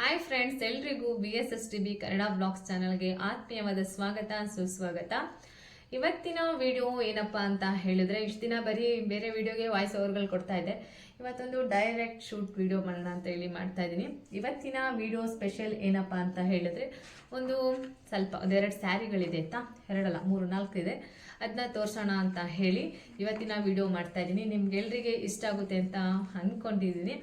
Hi friends ಎಲ್ರಿಗೂ B S S T B Kannada blogs ಚಾನಲ್ಗೆ ಆತ್ಮೀಯವಾದ ಸ್ವಾಗತ, ಸುಸ್ವಾಗತ. ಇವತ್ತಿನ ವಿಡಿಯೋ ಏನಪ್ಪ ಅಂತ ಹೇಳಿದ್ರೆ, ಇಷ್ಟು ದಿನ ಬರೀ ಬೇರೆ ವಿಡಿಯೋಗೆ ವಾಯ್ಸ್ ಓವರ್ಗಳು ಕೊಡ್ತಾ ಇದ್ದೆ ಇವತ್ತೊಂದು ಡೈರೆಕ್ಟ್ ಶೂಟ್ ವಿಡಿಯೋ ಮಾಡೋಣ ಅಂತ ಹೇಳಿ ಮಾಡ್ತಾ ಇದ್ದೀನಿ ಇವತ್ತಿನ ವಿಡಿಯೋ ಸ್ಪೆಷಲ್ ಏನಪ್ಪ ಅಂತ ಹೇಳಿದ್ರೆ, ಒಂದು ಸ್ವಲ್ಪ ಒಂದೆರಡು ಸ್ಯಾರಿಗಳಿದೆ ಆಯ್ತಾ? ಎರಡಲ್ಲ, ಮೂರು, ನಾಲ್ಕು ಇದೆ. ಅದನ್ನ ತೋರಿಸೋಣ ಅಂತ ಹೇಳಿ ಇವತ್ತಿನ ವಿಡಿಯೋ ಮಾಡ್ತಾ ಇದ್ದೀನಿ ನಿಮ್ಗೆಲ್ರಿಗೆ ಇಷ್ಟ ಆಗುತ್ತೆ ಅಂತ ಅಂದ್ಕೊಂಡಿದ್ದೀನಿ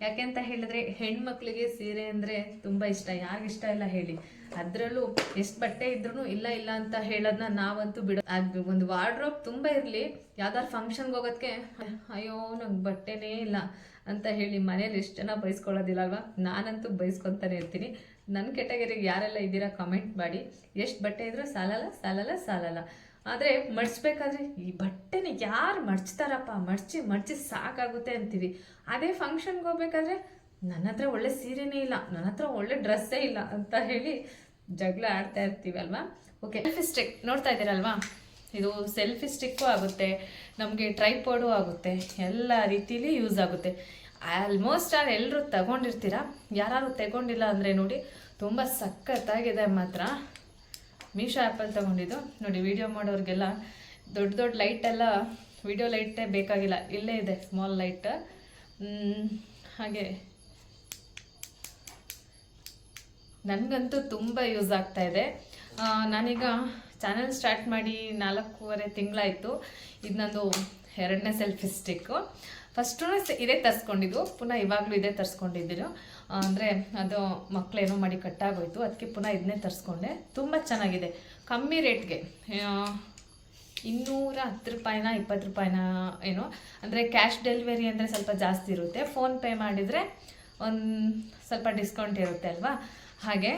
ಯಾಕೆಂತ ಹೇಳಿದ್ರೆ ಹೆಣ್ಮಕ್ಳಿಗೆ ಸೀರೆ ಅಂದರೆ ತುಂಬ ಇಷ್ಟ. ಯಾರಿಗಿಷ್ಟ ಇಲ್ಲ ಹೇಳಿ. ಅದರಲ್ಲೂ ಎಷ್ಟು ಬಟ್ಟೆ ಇದ್ರೂ ಇಲ್ಲ ಇಲ್ಲ ಅಂತ ಹೇಳೋದನ್ನ ನಾವಂತೂ ಬಿಡೋ ಅದು ಒಂದು ವಾರ್ಡ್ರೋಬ್ ತುಂಬ ಇರಲಿ. ಯಾವ್ದಾರು ಫಂಕ್ಷನ್ಗೆ ಹೋಗೋದಕ್ಕೆ ಅಯ್ಯೋ, ನಂಗೆ ಬಟ್ಟೆನೇ ಇಲ್ಲ ಅಂತ ಹೇಳಿ ಮನೇಲಿ ಎಷ್ಟು ಜನ ಬೈಸ್ಕೊಳ್ಳೋದಿಲ್ಲ ಅಲ್ವಾ? ನಾನಂತೂ ಬಯಸ್ಕೊತಾನೆ ಇರ್ತೀನಿ. ನನ್ನ ಕೆಟಗರಿಗೆ ಯಾರೆಲ್ಲ ಇದ್ದೀರಾ ಕಮೆಂಟ್ ಮಾಡಿ. ಎಷ್ಟು ಬಟ್ಟೆ ಇದ್ರೂ ಸಾಲಲ್ಲ ಸಾಲಲ್ಲ ಸಾಲಲ್ಲ. ಆದರೆ ಮಡಿಸ್ಬೇಕಾದ್ರೆ ಈ ಬಟ್ಟೆನ ಯಾರು ಮಡ್ಚ್ತಾರಪ್ಪ ಮಡ್ಚಿ ಮಡ್ಚಿ ಸಾಕಾಗುತ್ತೆ ಅಂತೀವಿ. ಅದೇ ಫಂಕ್ಷನ್ಗೆ ಹೋಗ್ಬೇಕಾದ್ರೆ ನನ್ನ ಹತ್ರ ಒಳ್ಳೆ ಸೀರೆನೇ ಇಲ್ಲ, ನನ್ನ ಹತ್ರ ಒಳ್ಳೆ ಡ್ರೆಸ್ಸೇ ಇಲ್ಲ ಅಂತ ಹೇಳಿ ಜಗಳ ಆಡ್ತಾ ಇರ್ತೀವಿ ಅಲ್ವಾ? ಓಕೆ ಸೆಲ್ಫಿ ಸ್ಟಿಕ್ ನೋಡ್ತಾ ಇದ್ದೀರಲ್ವಾ? ಇದು ಸೆಲ್ಫಿ ಸ್ಟಿಕ್ಕು ಆಗುತ್ತೆ, ನಮಗೆ ಟ್ರೈಪೋಡು ಆಗುತ್ತೆ, ಎಲ್ಲ ರೀತಿಲಿ ಯೂಸ್ ಆಗುತ್ತೆ. ಆಲ್ಮೋಸ್ಟ್ ಆಲ್ ಎಲ್ಲರೂ ತಗೊಂಡಿರ್ತೀರ? ಯಾರು ತಗೊಂಡಿಲ್ಲ ಅಂದರೆ ನೋಡಿ, ತುಂಬ ಸಖತ್ತಾಗಿದೆ ಮಾತ್ರ. ಮೀಶೋ ಆ್ಯಪಲ್ಲಿ ತೊಗೊಂಡಿದ್ದು. ನೋಡಿ ವೀಡಿಯೋ ಮಾಡೋರಿಗೆಲ್ಲ ದೊಡ್ಡ ದೊಡ್ಡ ಲೈಟೆಲ್ಲ ವಿಡಿಯೋ ಲೈಟೇ ಬೇಕಾಗಿಲ್ಲ. ಇಲ್ಲೇ ಇದೆ ಸ್ಮಾಲ್ ಲೈಟ್ ಹಾಗೆ. ನನಗಂತೂ ತುಂಬ ಯೂಸ್ ಆಗ್ತಾ ಇದೆ. ನಾನೀಗ ಚಾನಲ್ ಸ್ಟಾರ್ಟ್ ಮಾಡಿ ನಾಲ್ಕೂವರೆ ತಿಂಗಳಾಯಿತು. ಇದು ನಂದು ಎರಡನೇ ಸೆಲ್ಫಿ ಸ್ಟಿಕ್ಕು ಫಸ್ಟು ಇದೇ ತರಿಸ್ಕೊಂಡಿದ್ದು. ಪುನಃ ಇವಾಗಲೂ ಇದೇ ತರಿಸ್ಕೊಂಡಿದ್ದೀನಿ ಅಂದರೆ ಅದು ಮಕ್ಕಳೇನೋ ಮಾಡಿ ಕಟ್ಟಾಗೋಯ್ತು. ಅದಕ್ಕೆ ಪುನಃ ಇದನ್ನೇ ತರಿಸ್ಕೊಂಡೆ. ತುಂಬ ಚೆನ್ನಾಗಿದೆ. ಕಮ್ಮಿ ರೇಟ್ಗೆ. ಇನ್ನೂರ ಹತ್ತು ರೂಪಾಯಿನ, ಇಪ್ಪತ್ತು ರೂಪಾಯಿನ ಏನೋ. ಅಂದರೆ ಕ್ಯಾಶ್ ಡೆಲಿವರಿ ಅಂದರೆ ಸ್ವಲ್ಪ ಜಾಸ್ತಿ ಇರುತ್ತೆ. ಫೋನ್ಪೇ ಮಾಡಿದರೆ ಒಂದು ಸ್ವಲ್ಪ ಡಿಸ್ಕೌಂಟ್ ಇರುತ್ತೆ ಅಲ್ವಾ? ಹಾಗೆ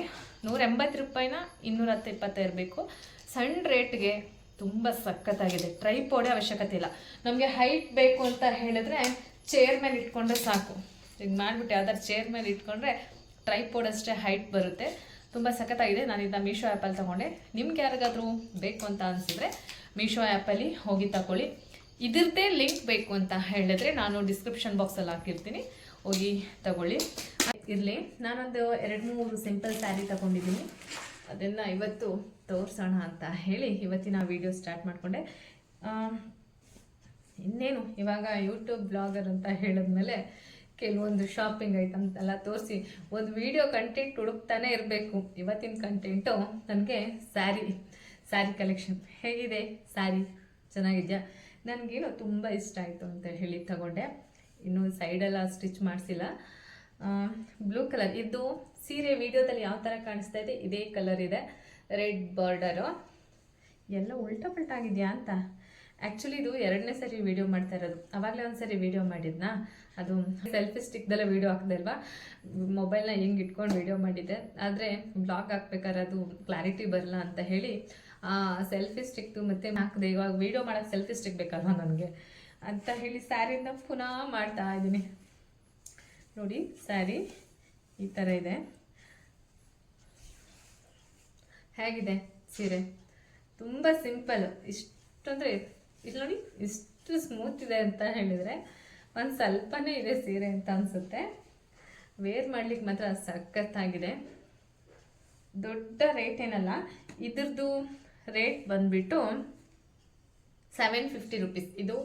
ನೂರ ಎಂಬತ್ತು ರೂಪಾಯಿನ ಇನ್ನೂರ ಹತ್ತು, ಇಪ್ಪತ್ತು ಇರಬೇಕು. ಸಣ್ಣ ರೇಟ್ಗೆ ತುಂಬ ಸಖತ್ತಾಗಿದೆ. ಟ್ರೈಪೋಡೆ ಅವಶ್ಯಕತೆ ಇಲ್ಲ. ನಮಗೆ ಹೈಟ್ ಬೇಕು ಅಂತ ಹೇಳಿದ್ರೆ ಚೇರ್ ಮೇಲೆ ಇಟ್ಕೊಂಡ್ರೆ ಸಾಕು. ಈಗ ಮಾಡಿಬಿಟ್ಟು ಯಾವ್ದಾದ್ರು ಚೇರ್ ಮೇಲೆ ಇಟ್ಕೊಂಡ್ರೆ ಟ್ರೈಪೋಡ್ ಅಷ್ಟೇ ಹೈಟ್ ಬರುತ್ತೆ. ತುಂಬ ಸಖತ್ತಾಗಿದೆ. ನಾನು ಇದನ್ನ ಮೀಶೋ ಆ್ಯಪಲ್ಲಿ ತೊಗೊಂಡೆ. ನಿಮ್ಗೆ ಯಾರಿಗಾದರೂ ಬೇಕು ಅಂತ ಅನಿಸಿದ್ರೆ ಮೀಶೋ ಆ್ಯಪಲ್ಲಿ ಹೋಗಿ ತಗೊಳ್ಳಿ. ಇದ್ರದ್ದೇ ಲಿಂಕ್ ಬೇಕು ಅಂತ ಹೇಳಿದ್ರೆ ನಾನು ಡಿಸ್ಕ್ರಿಪ್ಷನ್ ಬಾಕ್ಸಲ್ಲಿ ಹಾಕಿರ್ತೀನಿ. ಹೋಗಿ ತಗೊಳ್ಳಿ. ಇರಲಿ. ನಾನೊಂದು ಎರಡು ಮೂರು ಸಿಂಪಲ್ ಸ್ಯಾರಿ ತಗೊಂಡಿದ್ದೀನಿ. ಅದನ್ನು ಇವತ್ತು ತೋರಿಸೋಣ ಅಂತ ಹೇಳಿ ಇವತ್ತಿನ ವಿಡಿಯೋ ಸ್ಟಾರ್ಟ್ ಮಾಡಿಕೊಂಡೆ. ಇನ್ನೇನು, ಇವಾಗ ಯೂಟ್ಯೂಬ್ ಬ್ಲಾಗರ್ ಅಂತ ಹೇಳಿದ್ಮೇಲೆ ಕೆಲವೊಂದು ಶಾಪಿಂಗ್ ಐಟಮ್ಸ್ ಎಲ್ಲ ತೋರಿಸಿ ಒಂದು ವಿಡಿಯೋ ಕಂಟೆಂಟ್ ಹುಡುಕ್ತಾನೆ ಇರಬೇಕು. ಇವತ್ತಿನ ಕಂಟೆಂಟು ನನಗೆ ಸ್ಯಾರಿ ಸ್ಯಾರಿ ಕಲೆಕ್ಷನ್ ಹೇಗಿದೆ ಸ್ಯಾರಿ ಚೆನ್ನಾಗಿದೆಯಾ? ನನಗೇನು ತುಂಬ ಇಷ್ಟ ಆಯಿತು ಅಂತ ಹೇಳಿ ತಗೊಂಡೆ. ಇನ್ನು ಸೈಡೆಲ್ಲ ಸ್ಟಿಚ್ ಮಾಡಿಸಿಲ್ಲ. ಬ್ಲೂ ಕಲರ್ ಇದು ಸೀರೆ ವಿಡಿಯೋದಲ್ಲಿ ಯಾವ ಥರ ಕಾಣಿಸ್ತಾ ಇದೆ? ಇದೇ ಕಲರ್ ಇದೆ. ರೆಡ್ ಬಾರ್ಡರು ಎಲ್ಲ ಉಲ್ಟಾ ಪಲ್ಟ ಆಗಿದೆಯಾ ಅಂತ? ಆ್ಯಕ್ಚುಲಿ ಇದು ಎರಡನೇ ಸರಿ ವಿಡಿಯೋ ಮಾಡ್ತಾ ಇರೋದು. ಆವಾಗಲೇ ಒಂದು ಸರಿ ವಿಡಿಯೋ ಮಾಡಿದ್ನಾ? ಅದು ಸೆಲ್ಫಿ ಸ್ಟಿಕ್ದೆಲ್ಲ ವಿಡಿಯೋ ಹಾಕಿದೆ ಅಲ್ವಾ ಮೊಬೈಲ್ನ ಹೆಂಗೆ ಇಟ್ಕೊಂಡು ವಿಡಿಯೋ ಮಾಡಿದ್ದೆ. ಆದರೆ ಬ್ಲಾಗ್ ಹಾಕ್ಬೇಕಾದ್ರೆ ಅದು ಕ್ಲಾರಿಟಿ ಬರಲ್ಲ ಅಂತ ಹೇಳಿ ಸೆಲ್ಫಿ ಸ್ಟಿಕ್ದು ಮತ್ತೆ ಹಾಕಿದೆ. ಇವಾಗ ವಿಡಿಯೋ ಮಾಡೋಕ್ಕೆ ಸೆಲ್ಫಿ ಸ್ಟಿಕ್ ಬೇಕಲ್ವಾ ನನಗೆ? ಅಂತ ಹೇಳಿ ಸ್ಯಾರಿನ ಪುನಃ ಮಾಡ್ತಾ ಇದ್ದೀನಿ. ನೋಡಿ, ಸ್ಯಾರಿ ಈ ಥರ ಇದೆ. ಹೇಗಿದೆ ಸೀರೆ? ತುಂಬ ಸಿಂಪಲ್. ಇಷ್ಟು ಅಂದರೆ, ಇಲ್ಲಿ ನೋಡಿ, ಇಷ್ಟು ಸ್ಮೂತ್ ಇದೆ ಅಂತ ಹೇಳಿದರೆ ಒಂದು ಸ್ವಲ್ಪನೇ ಇದೆ ಸೀರೆ ಅಂತ ಅನಿಸುತ್ತೆ. ವೇರ್ ಮಾಡ್ಲಿಕ್ಕೆ ಮಾತ್ರ ಸಖತ್ತಾಗಿದೆ. ದೊಡ್ಡ ರೇಟ್ ಏನಲ್ಲ, ಇದ್ರದ್ದು ರೇಟ್ ಬಂದ್ಬಿಟ್ಟು ಸೆವೆನ್ ಫಿಫ್ಟಿ ರುಪೀಸ್ ಇದು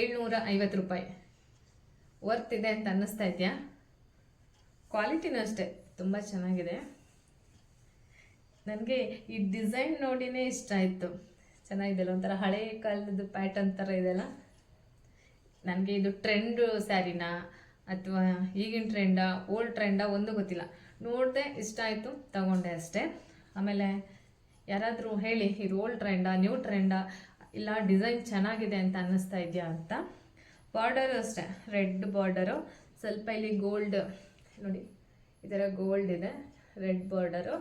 ಏಳ್ನೂರ ಐವತ್ತು ರೂಪಾಯಿ. ವರ್ತ್ ಇದೆ ಅಂತ ಅನ್ನಿಸ್ತಾ ಇದೆಯಾ? ಕ್ವಾಲಿಟಿನೂ ಅಷ್ಟೇ, ತುಂಬ ಚೆನ್ನಾಗಿದೆ. ನನಗೆ ಈ ಡಿಸೈನ್ ನೋಡಿನೇ ಇಷ್ಟ ಆಯಿತು. ಚೆನ್ನಾಗಿದೆಲ್ಲ ಒಂಥರ ಹಳೆ ಕಾಲದ ಪ್ಯಾಟರ್ನ್ ಥರ ಇದೆಲ್ಲ ನನಗೆ ಇದು ಟ್ರೆಂಡು ಸ್ಯಾರಿನಾ, ಅಥವಾ ಈಗಿನ ಟ್ರೆಂಡಾ ಓಲ್ಡ್ ಟ್ರೆಂಡಾ ಒಂದು ಗೊತ್ತಿಲ್ಲ. ನೋಡಿದೆ ಇಷ್ಟ ಆಯಿತು, ತಗೊಂಡೆ ಅಷ್ಟೇ. ಆಮೇಲೆ ಯಾರಾದರೂ ಹೇಳಿ, ಇದು ಓಲ್ಡ್ ಟ್ರೆಂಡಾ ನ್ಯೂ ಟ್ರೆಂಡಾ ಇಲ್ಲ ಡಿಸೈನ್ ಚೆನ್ನಾಗಿದೆ ಅಂತ ಅನ್ನಿಸ್ತಾ ಇದೆಯಾ ಅಂತ? ಬಾರ್ಡರು ಅಷ್ಟೇ ರೆಡ್ ಬಾರ್ಡರು ಸ್ವಲ್ಪ ಇಲ್ಲಿ ಗೋಲ್ಡ್ ನೋಡಿ, ಈ ಥರ ಗೋಲ್ಡ್ ಇದೆ ರೆಡ್ ಬಾರ್ಡರು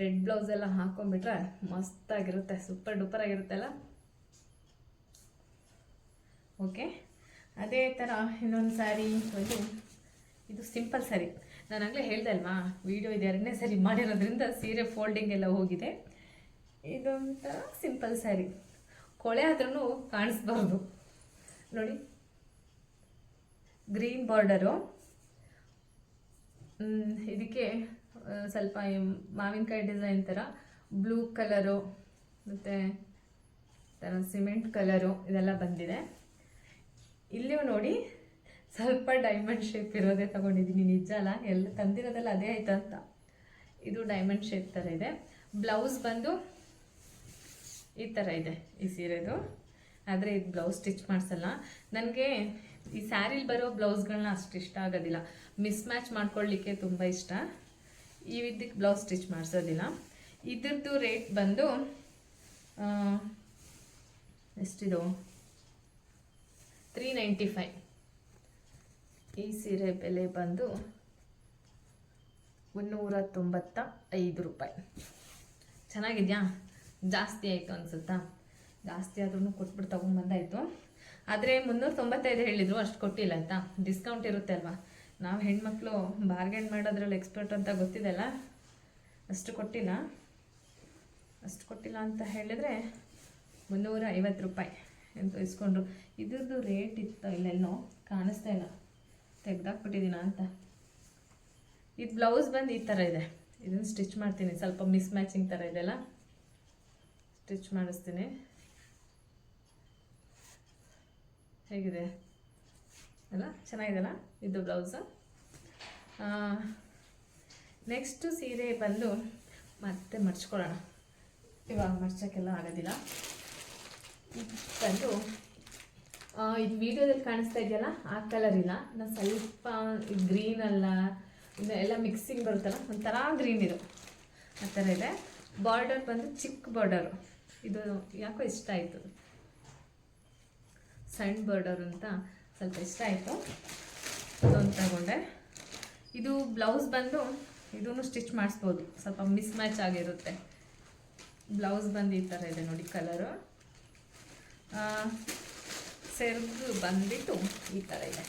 ರೆಡ್ ಬ್ಲೌಸ್ ಎಲ್ಲ ಹಾಕೊಂಡ್ಬಿಟ್ರೆ ಮಸ್ತಾಗಿರುತ್ತೆ ಸೂಪರ್ ಡೂಪರ್ ಆಗಿರುತ್ತಲ್ಲ ಓಕೆ ಅದೇ ಥರ ಇನ್ನೊಂದು ಸ್ಯಾರಿ ಒಂದು ಇದು ಸಿಂಪಲ್ ಸ್ಯಾರಿ ನಾನು ಆಗಲೇ ಹೇಳ್ದೆ ಅಲ್ವಾ ವಿಡಿಯೋ ಇದು ಎರಡನೇ ಸ್ಯಾರಿ ಮಾಡಿರೋದ್ರಿಂದ ಸೀರೆ ಫೋಲ್ಡಿಂಗ್ ಎಲ್ಲ ಹೋಗಿದೆ. ಇದೊಂಥರ ಸಿಂಪಲ್ ಸ್ಯಾರಿ ಕೊಳೆ ಆದ್ರೂ ಕಾಣಿಸ್ಬಾರ್ದು. ನೋಡಿ ಗ್ರೀನ್ ಬಾರ್ಡರು ಇದಕ್ಕೆ ಸ್ವಲ್ಪ ಮಾವಿನಕಾಯಿ ಡಿಸೈನ್ ಥರ ಬ್ಲೂ ಕಲರು ಮತ್ತು ಥರ ಸಿಮೆಂಟ್ ಕಲರು ಇದೆಲ್ಲ ಬಂದಿದೆ. ಇಲ್ಲಿಯೂ ನೋಡಿ, ಸ್ವಲ್ಪ ಡೈಮಂಡ್ ಶೇಪ್ ಇರೋದೇ ತಗೊಂಡಿದ್ದೀನಿ, ನಿಜ ಅಲ್ಲ? ಎಲ್ಲ ತಂದಿರೋದೆಲ್ಲ ಅದೇ ಐತೆ ಅಂತ. ಇದು ಡೈಮಂಡ್ ಶೇಪ್ ಥರ ಇದೆ. ಬ್ಲೌಸ್ ಬಂದು ಈ ಥರ ಇದೆ, ಈ ಸೀರೆದು. ಆದರೆ ಇದು ಬ್ಲೌಸ್ ಸ್ಟಿಚ್ ಮಾಡಿಸಲ್ಲ. ನನಗೆ ಈ ಸ್ಯಾರಿಲಿ ಬರೋ ಬ್ಲೌಸ್ಗಳನ್ನ ಅಷ್ಟು ಇಷ್ಟ ಆಗೋದಿಲ್ಲ. ಮಿಸ್ ಮ್ಯಾಚ್ ಮಾಡ್ಕೊಳ್ಳಿಕ್ಕೆ ತುಂಬ ಇಷ್ಟ. ಈ ವಿದ್ಯಕ್ಕೆ ಬ್ಲೌಸ್ ಸ್ಟಿಚ್ ಮಾಡಿಸೋದಿಲ್ಲ. ಇದ್ರದ್ದು ರೇಟ್ ಬಂದು ಎಷ್ಟಿದು ತ್ರೀ ನೈಂಟಿ ಫೈವ್. ಈ ಸೀರೆ ಬೆಲೆ ಬಂದು ಮುನ್ನೂರ ತೊಂಬತ್ತ ಐದು ರೂಪಾಯಿ. ಚೆನ್ನಾಗಿದೆಯಾ? ಜಾಸ್ತಿ ಆಯಿತು ಅನ್ಸುತ್ತಾ? ಜಾಸ್ತಿ ಆದ್ರೂ ಕೊಟ್ಬಿಟ್ಟು ತೊಗೊಂಬಂದಾಯಿತು. ಆದರೆ ಮುನ್ನೂರ ತೊಂಬತ್ತೈದು ಹೇಳಿದ್ರು, ಅಷ್ಟು ಕೊಟ್ಟಿಲ್ಲ, ಆಯಿತಾ? ಡಿಸ್ಕೌಂಟ್ ಇರುತ್ತೆ ಅಲ್ವಾ? ನಾವು ಹೆಣ್ಮಕ್ಳು ಬಾರ್ಗೇನ್ ಮಾಡೋದ್ರಲ್ಲಿ ಎಕ್ಸ್ಪರ್ಟ್ ಅಂತ ಗೊತ್ತಿದೆಲ್ಲ? ಅಷ್ಟು ಕೊಟ್ಟಿಲ್ಲ. ಅಷ್ಟು ಕೊಟ್ಟಿಲ್ಲ ಅಂತ ಹೇಳಿದರೆ ಮುನ್ನೂರ ಐವತ್ತು ರೂಪಾಯಿ ಅಂತ ಇಸ್ಕೊಂಡ್ರು. ಇದ್ರದ್ದು ರೇಟ್ ಇತ್ತು ಇಲ್ಲೆಲ್ಲೋ ಕಾಣಿಸ್ತಾ ಇಲ್ಲ. ತೆಗ್ದಾಕ್ಬಿಟ್ಟಿದ್ದೀನ ಅಂತ. ಇದು ಬ್ಲೌಸ್ ಬಂದು ಈ ಥರ ಇದೆ. ಇದನ್ನು ಸ್ಟಿಚ್ ಮಾಡ್ತೀನಿ. ಸ್ವಲ್ಪ ಮಿಸ್ ಮ್ಯಾಚಿಂಗ್ ಥರ ಇದೆಲ್ಲ ಸ್ಟಿಚ್ ಮಾಡಿಸ್ತೀನಿ. ಹೇಗಿದೆ? ಅಲ್ಲ ಚೆನ್ನಾಗಿದೆಲ್ಲ ಇದು ಬ್ಲೌಸು ನೆಕ್ಸ್ಟು ಸೀರೆ ಬಂದು ಮತ್ತೆ ಮಡ್ಚ್ಕೊಳ್ಳೋಣ. ಇವಾಗ ಮಡ್ಚೋಕ್ಕೆಲ್ಲ ಆಗೋದಿಲ್ಲ. ಬಂದು ಇದು ವಿಡಿಯೋದಲ್ಲಿ ಕಾಣಿಸ್ತಾ ಇದೆಯಲ್ಲ, ಆ ಕಲರ್ ಇಲ್ಲ. ನಾನು ಸ್ವಲ್ಪ ಗ್ರೀನ್ ಅಲ್ಲ ಎಲ್ಲ ಮಿಕ್ಸಿಂಗ್ ಬರುತ್ತಲ್ಲ, ಒಂಥರ ಗ್ರೀನ್ ಇದು. ಆ ಥರ ಇದೆ. ಬಾರ್ಡರ್ ಬಂದು ಚಿಕ್ಕ ಬಾರ್ಡರು ಇದು ಯಾಕೋ ಇಷ್ಟ ಆಯಿತು? ಸಣ್ಣ ಬಾರ್ಡರ್ ಅಂತ ಸ್ವಲ್ಪ ಇಷ್ಟ ಆಯಿತು. ಅದೊಂದು ತಗೊಂಡೆ. ಇದು ಬ್ಲೌಸ್ ಬಂದು ಇದೂ ಸ್ಟಿಚ್ ಮಾಡಿಸ್ಬೋದು. ಸ್ವಲ್ಪ ಮಿಸ್ ಮ್ಯಾಚ್ ಆಗಿರುತ್ತೆ. ಬ್ಲೌಸ್ ಬಂದು ಈ ಥರ ಇದೆ ನೋಡಿ ಕಲರು. ಸೆರಗು ಬಂದ್ಬಿಟ್ಟು ಈ ಥರ ಇದೆ.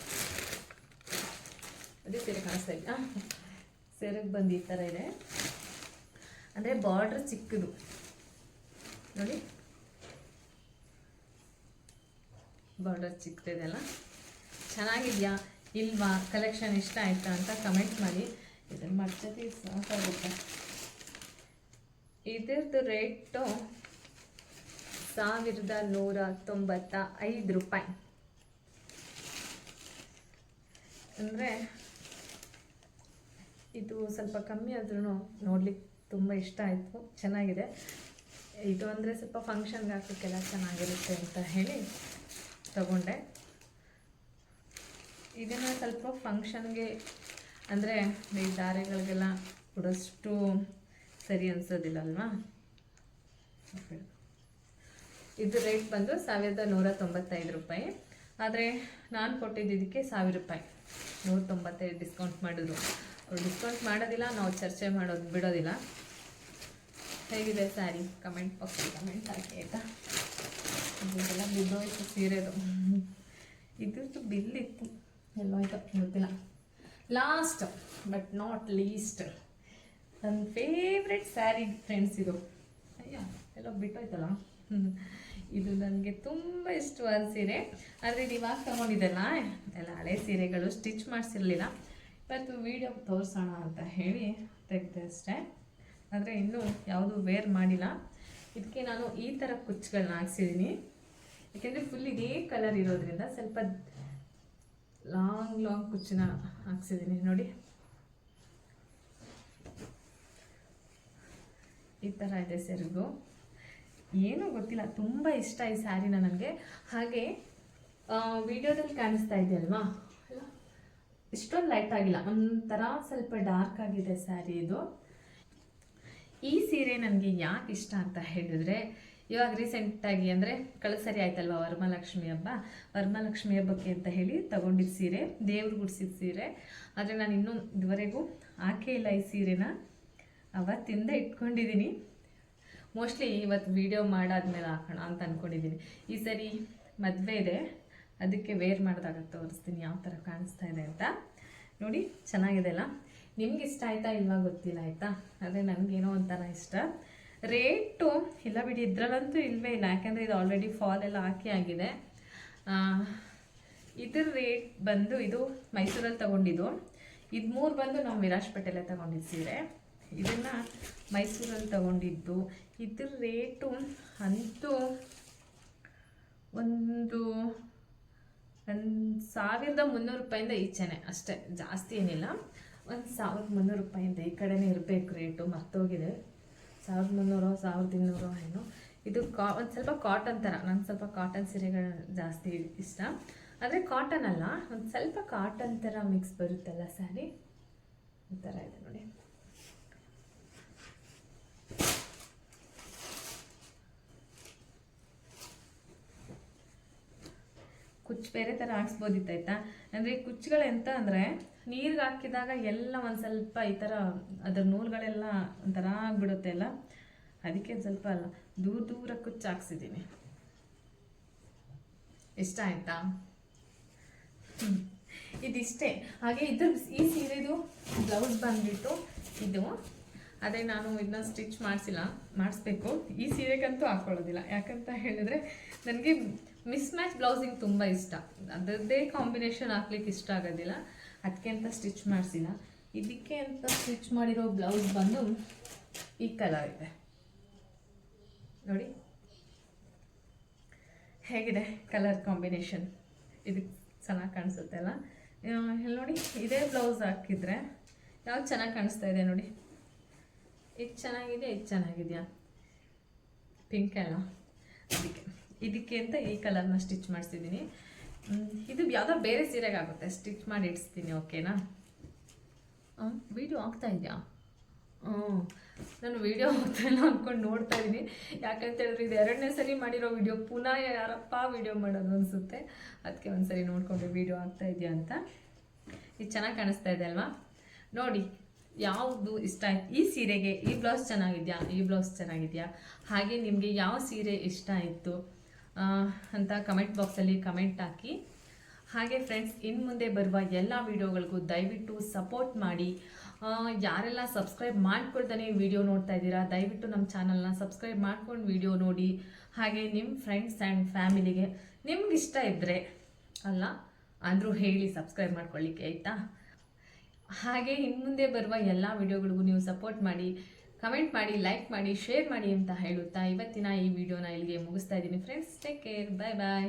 ಅದೇ ಸೀರೆ ಕಾಣಿಸ್ತಾ ಇದೆಯಾ? ಸೆರಗು ಬಂದು ಈ ಥರ ಇದೆ. ಅಂದರೆ ಬಾರ್ಡ್ರ್ ಚಿಕ್ಕದು. ನೋಡಿ. ಬಾರ್ಡರ್ ಚಿಕ್ಕದಿದೆಲ್ಲ ಚೆನ್ನಾಗಿದೆಯಾ? ಇಲ್ವಾ? ಕಲೆಕ್ಷನ್ ಇಷ್ಟ ಆಯಿತಾ ಅಂತ ಕಮೆಂಟ್ ಮಾಡಿ. ಇದನ್ನು ಮರ್ಚತಿ ಸಾಕಾಗುತ್ತೆ. ಇದರದ್ದು ರೇಟು ಸಾವಿರದ ನೂರ ತೊಂಬತ್ತ ಐದು ರೂಪಾಯಿ. ಅಂದರೆ ಇದು ಸ್ವಲ್ಪ ಕಮ್ಮಿ ಆದ್ರೂ ನೋಡ್ಲಿಕ್ಕೆ ತುಂಬ ಇಷ್ಟ ಆಯಿತು. ಚೆನ್ನಾಗಿದೆ. ಇದು ಅಂದರೆ ಸ್ವಲ್ಪ ಫಂಕ್ಷನ್ಗೆ ಹಾಕೋಕ್ಕೆಲ್ಲ ಚೆನ್ನಾಗಿರುತ್ತೆ ಅಂತ ಹೇಳಿ ತಗೊಂಡೆ. ಇದನ್ನು ಸ್ವಲ್ಪ ಫಂಕ್ಷನ್ಗೆ ಅಂದರೆ ಈ ದಾರೆಗಳಿಗೆಲ್ಲ ಕೊಡೋಷ್ಟು ಸರಿ ಅನಿಸೋದಿಲ್ಲ ಅಲ್ವಾ ಇದು ರೇಟ್ ಬಂದು ಸಾವಿರದ ನೂರ ತೊಂಬತ್ತೈದು ರೂಪಾಯಿ. ಆದರೆ ನಾನು ಕೊಟ್ಟಿದ್ದಕ್ಕೆ ಸಾವಿರ ರೂಪಾಯಿ. ನೂರ ತೊಂಬತ್ತೈದು ಡಿಸ್ಕೌಂಟ್ ಮಾಡಿದ್ರು ಅವ್ರು ಡಿಸ್ಕೌಂಟ್ ಮಾಡೋದಿಲ್ಲ, ನಾವು ಚರ್ಚೆ ಮಾಡೋದು ಬಿಡೋದಿಲ್ಲ. ಹೇಗಿದೆ ಸ್ಯಾರಿ ಕಮೆಂಟ್ ಬಾಕ್ಸ್ ಕಮೆಂಟ್ ಹಾಕಿ ಆಯಿತಾ? ಬಿದ್ದೋಯ್ತು ಸೀರೆದು ಇದ್ರದ್ದು ಬಿಲ್ ಇತ್ತು. ಎಲ್ಲೋ ಆಯ್ತು, ಗೊತ್ತಿಲ್ಲ. ಲಾಸ್ಟ್ ಬಟ್ ನಾಟ್ ಲೀಸ್ಟ್ ನನ್ನ ಫೇವ್ರೆಟ್ ಸ್ಯಾರಿ ಫ್ರೆಂಡ್ಸ್ ಇದು. ಅಯ್ಯ, ಎಲ್ಲ ಬಿಟ್ಟೋಯ್ತಲ್ಲ? ಇದು ನನಗೆ ತುಂಬ ಇಷ್ಟವಾದ ಸೀರೆ. ಆದರೆ ಇದು ಇವಾಗ ತೊಗೊಂಡಿದ್ದಲ್ಲ, ಎಲ್ಲ ಹಳೆ ಸೀರೆಗಳು ಸ್ಟಿಚ್ ಮಾಡಿಸಿರಲಿಲ್ಲ. ಇವತ್ತು ವಿಡಿಯೋ ತೋರಿಸೋಣ ಅಂತ ಹೇಳಿ ತೆಗೆದೆ ಅಷ್ಟೇ. ಆದರೆ ಇನ್ನೂ ಯಾವುದೂ ವೇರ್ ಮಾಡಿಲ್ಲ. ಇದಕ್ಕೆ ನಾನು ಈ ಥರ ಕುಚ್ಚುಗಳನ್ನ ಹಾಕ್ಸಿದ್ದೀನಿ. ಯಾಕೆಂದರೆ ಫುಲ್ ಇದೇ ಕಲರ್ ಇರೋದ್ರಿಂದ ಸ್ವಲ್ಪ ಲಾಂಗ್ ಲಾಂಗ್ ಕುಚ್ಚನ ಹಾಕ್ಸಿದ್ದೀನಿ ನೋಡಿ. ಈ ಥರ ಇದೆ ಸೆರಗು. ಏನೂ ಗೊತ್ತಿಲ್ಲ, ತುಂಬ ಇಷ್ಟ ಈ ಸ್ಯಾರಿನ ನನಗೆ ಹಾಗೆ ವಿಡಿಯೋದಲ್ಲಿ ಕಾಣಿಸ್ತಾ ಇದೆ ಅಲ್ವಾ? ಇಷ್ಟೊಂದು ಲೈಟ್ ಆಗಿಲ್ಲ, ಒಂಥರ ಸ್ವಲ್ಪ ಡಾರ್ಕ್ ಆಗಿದೆ ಸ್ಯಾರಿ ಇದು. ಈ ಸೀರೆ ನನಗೆ ಯಾಕೆ ಇಷ್ಟ ಅಂತ ಹೇಳಿದ್ರೆ ಇವಾಗ ರೀಸೆಂಟಾಗಿ ಅಂದರೆ ಕಳಸರಿ ಸರಿ ಆಯ್ತಲ್ವ ವರಮಹಾಲಕ್ಷ್ಮಿ ಹಬ್ಬ? ವರಮಹಾಲಕ್ಷ್ಮಿ ಹಬ್ಬಕ್ಕೆ ಅಂತ ಹೇಳಿ ತಗೊಂಡಿದ್ದ ಸೀರೆ, ದೇವ್ರು ಗುಡಿಸಿದ ಸೀರೆ. ಆದರೆ ನಾನು ಇನ್ನೂ ಇದುವರೆಗೂ ಹಾಕೇ ಇಲ್ಲ ಈ ಸೀರೆನ. ಅವತ್ತಿಂದ ಇಟ್ಕೊಂಡಿದ್ದೀನಿ ಮೋಸ್ಟ್ಲಿ ಇವತ್ತು ವಿಡಿಯೋ ಮಾಡಾದ್ಮೇಲೆ ಹಾಕೋಣ ಅಂತ ಅಂದ್ಕೊಂಡಿದ್ದೀನಿ ಈ ಸರಿ ಮದುವೆ ಇದೆ. ಅದಕ್ಕೆ ವೇರ್ ಮಾಡಿದಾಗ ತೋರಿಸ್ತೀನಿ ಯಾವ ಥರ ಕಾಣಿಸ್ತಾ ಇದೆ ಅಂತ. ನೋಡಿ, ಚೆನ್ನಾಗಿದೆ ಅಲ್ಲ? ನಿಮ್ಗೆ ಇಷ್ಟ ಆಯ್ತಾ ಇಲ್ವಾ ಗೊತ್ತಿಲ್ಲ, ಆಯಿತಾ? ಅದೇ ನನಗೇನೋ ಒಂಥರ ಇಷ್ಟ. ರೇಟು, ಇಲ್ಲ ಬಿಡಿ, ಇದರಲ್ಲಂತೂ ಇಲ್ವೇ ಇಲ್ಲ ಯಾಕೆಂದರೆ ಇದು ಆಲ್ರೆಡಿ ಫಾಲ್ ಎಲ್ಲ ಹಾಕಿ ಆಗಿದೆ. ಇದ್ರ ರೇಟ್ ಬಂದು ಇದು ಮೈಸೂರಲ್ಲಿ ತಗೊಂಡಿದ್ದು. ಇದು ಮೂರು ಬಂದು ನಾವು ವಿರಾಜ್ಪೇಟೆಲೆ ತಗೊಂಡಿದ್ದು ಸೀರೆ ಇದನ್ನು ಮೈಸೂರಲ್ಲಿ ತಗೊಂಡಿದ್ದು. ಇದ್ರ ರೇಟು ಅಂತೂ ಒಂದು ಒಂದು ಸಾವಿರದ ಮುನ್ನೂರು ರೂಪಾಯಿಂದ ಈಚೆನೆ, ಅಷ್ಟೇ, ಜಾಸ್ತಿ ಏನಿಲ್ಲ. ಒಂದು ಸಾವಿರದ ಮುನ್ನೂರು ರೂಪಾಯಿಂದ ಈ ಕಡೆನೇ ಇರಬೇಕು ರೇಟು, ಮರ್ತೋಗಿದೆ. ಸಾವಿರದ ಮುನ್ನೂರು ಸಾವಿರದ ಇನ್ನೂರು ಏನೋ. ಇದು ಕಾ, ಒಂದು ಸ್ವಲ್ಪ ಕಾಟನ್ ಥರ ನಂಗೆ ಸ್ವಲ್ಪ ಕಾಟನ್ ಸೀರೆಗಳು ಜಾಸ್ತಿ ಇಷ್ಟ. ಆದರೆ ಕಾಟನ್ ಅಲ್ಲ, ಒಂದು ಸ್ವಲ್ಪ ಕಾಟನ್ ಥರ ಮಿಕ್ಸ್ ಬರುತ್ತಲ್ಲ ಸ್ಯಾರಿ ಈ ಥರ ಇದೆ ನೋಡಿ. ಕುಚ್ಚು ಬೇರೆ ಥರ ಹಾಕ್ಸ್ಬೋದಿತ್ತಾಯ್ತಾ ಅಂದರೆ ಕುಚ್ಚುಗಳು ಎಂತ ಅಂದರೆ ನೀರಿಗೆ ಹಾಕಿದಾಗ ಎಲ್ಲ ಒಂದು ಸ್ವಲ್ಪ ಈ ಥರ ಅದರ ನೂಲುಗಳೆಲ್ಲ ಒಂಥರ ಆಗಿಬಿಡುತ್ತೆ ಅಲ್ಲ? ಅದಕ್ಕೆ ಸ್ವಲ್ಪ ಅಲ್ಲ, ದೂರ ದೂರ ಕುಚ್ಚು ಹಾಕ್ಸಿದ್ದೀನಿ ಇಷ್ಟ ಆಯ್ತಾ. ಇದಿಷ್ಟೇ. ಹಾಗೆ ಇದ್ರ ಈ ಸೀರೆದು ಬ್ಲೌಸ್ ಬಂದ್ಬಿಟ್ಟು ಇದು. ಅದೇ ನಾನು ಇದನ್ನ ಸ್ಟಿಚ್ ಮಾಡಿಸಿಲ್ಲ, ಮಾಡಿಸ್ಬೇಕು. ಈ ಸೀರೆಗಂತೂ ಹಾಕ್ಕೊಳ್ಳೋದಿಲ್ಲ ಯಾಕಂತ ಹೇಳಿದ್ರೆ ನನಗೆ ಮಿಸ್ ಮ್ಯಾಚ್ ಬ್ಲೌಸಿಂಗ್ ತುಂಬ ಇಷ್ಟ. ಅದರದ್ದೇ ಕಾಂಬಿನೇಷನ್ ಹಾಕ್ಲಿಕ್ಕೆ ಇಷ್ಟ ಆಗೋದಿಲ್ಲ. ಅದಕ್ಕೆ ಅಂತ ಸ್ಟಿಚ್ ಮಾಡಿಸಿಲ್ಲ ಇದಕ್ಕೆ ಅಂತ ಸ್ಟಿಚ್ ಮಾಡಿರೋ ಬ್ಲೌಸ್ ಬಂದು ಈ ಕಲರ್ ಇದೆ. ನೋಡಿ. ಹೇಗಿದೆ ಕಲರ್ ಕಾಂಬಿನೇಷನ್ ಇದು ಚೆನ್ನಾಗಿ ಕಾಣಿಸುತ್ತೆ ಅಲ್ಲ? ಇಲ್ಲಿ ನೋಡಿ, ಇದೇ ಬ್ಲೌಸ್ ಹಾಕಿದ್ರೆ ಯಾವ ಚೆನ್ನಾಗಿ ಕಾಣಿಸ್ತಾ ಇದೆ ನೋಡಿ. ಇದು ಚೆನ್ನಾಗಿದೆ, ಇದು ಚೆನ್ನಾಗಿದೆಯಾ? ಪಿಂಕ್ ಅಲ್ಲ ಅದಕ್ಕೆ. ಇದಕ್ಕೆ ಅಂತ ಈ ಕಲರ್ನ ಸ್ಟಿಚ್ ಮಾಡಿಸಿದ್ದೀನಿ ಇದು ಯಾವುದೋ ಬೇರೆ ಸೀರೆಗೆ ಆಗುತ್ತೆ ಸ್ಟಿಚ್ ಮಾಡಿ ಇಡಿಸ್ತೀನಿ ಓಕೆನಾ ವಿಡಿಯೋ ಆಗ್ತಾ ಇದೆಯಾ? ಹ್ಞೂ ನಾನು ವಿಡಿಯೋ ಆಗ್ತಾಯಿಲ್ಲ ಅಂದ್ಕೊಂಡು ನೋಡ್ತಾ ಇದ್ದೀನಿ ಯಾಕಂತ ಹೇಳಿದ್ರೆ ಇದು ಎರಡನೇ ಸರಿ ಮಾಡಿರೋ ವಿಡಿಯೋ ಪುನಃ ಯಾರಪ್ಪ ವಿಡಿಯೋ ಮಾಡೋದು ಅನಿಸುತ್ತೆ. ಅದಕ್ಕೆ ಒಂದು ಸರಿ ನೋಡಿಕೊಂಡು ವಿಡಿಯೋ ಆಗ್ತಾ ಇದೆಯಾ ಅಂತ. ಇದು ಚೆನ್ನಾಗಿ ಕಾಣಿಸ್ತಾ ಇದೆ ಅಲ್ವಾ? ನೋಡಿ, ಯಾವುದು ಇಷ್ಟ ಆಯ್ತು? ಈ ಸೀರೆಗೆ ಈ ಬ್ಲೌಸ್ ಚೆನ್ನಾಗಿದೆಯಾ? ಈ ಬ್ಲೌಸ್ ಚೆನ್ನಾಗಿದೆಯಾ? ಹಾಗೆ ನಿಮಗೆ ಯಾವ ಸೀರೆ ಇಷ್ಟ ಆಯಿತು? ಅಂತ ಕಮೆಂಟ್ ಬಾಕ್ಸಲ್ಲಿ ಕಮೆಂಟ್ ಹಾಕಿ. ಹಾಗೆ ಫ್ರೆಂಡ್ಸ್ ಇನ್ನು ಮುಂದೆ ಬರುವ ಎಲ್ಲ ವಿಡಿಯೋಗಳಿಗೂ ದಯವಿಟ್ಟು ಸಪೋರ್ಟ್ ಮಾಡಿ. ಯಾರೆಲ್ಲ ಸಬ್ಸ್ಕ್ರೈಬ್ ಮಾಡ್ಕೊಳ್ತಾನೆ ವಿಡಿಯೋ ನೋಡ್ತಾ ಇದ್ದೀರಾ, ದಯವಿಟ್ಟು ನಮ್ಮ ಚಾನಲ್ನ ಸಬ್ಸ್ಕ್ರೈಬ್ ಮಾಡ್ಕೊಂಡು ವಿಡಿಯೋ ನೋಡಿ. ಹಾಗೆ ನಿಮ್ಮ ಫ್ರೆಂಡ್ಸ್ ಆ್ಯಂಡ್ ಫ್ಯಾಮಿಲಿಗೆ ನಿಮ್ಗೆ ಇಷ್ಟ ಇದ್ದರೆ ಅಲ್ಲ ಅಂದರೂ ಹೇಳಿ ಸಬ್ಸ್ಕ್ರೈಬ್ ಮಾಡ್ಕೊಳ್ಳಿಕ್ಕೆ ಆಯಿತಾ? ಹಾಗೆ ಇನ್ನು ಮುಂದೆ ಬರುವ ಎಲ್ಲ ವಿಡಿಯೋಗಳಿಗೂ ನೀವು ಸಪೋರ್ಟ್ ಮಾಡಿ. ಕಮೆಂಟ್ ಮಾಡಿ ಲೈಕ್ ಮಾಡಿ ಶೇರ್ ಮಾಡಿ ಅಂತ ಹೇಳುತ್ತಾ ಇವತ್ತಿನ ಈ ವಿಡಿಯೋನ ಇಲ್ಲಿಗೆ ಮುಗಿಸ್ತಾ ಇದ್ದೀನಿ. Friends take care bye bye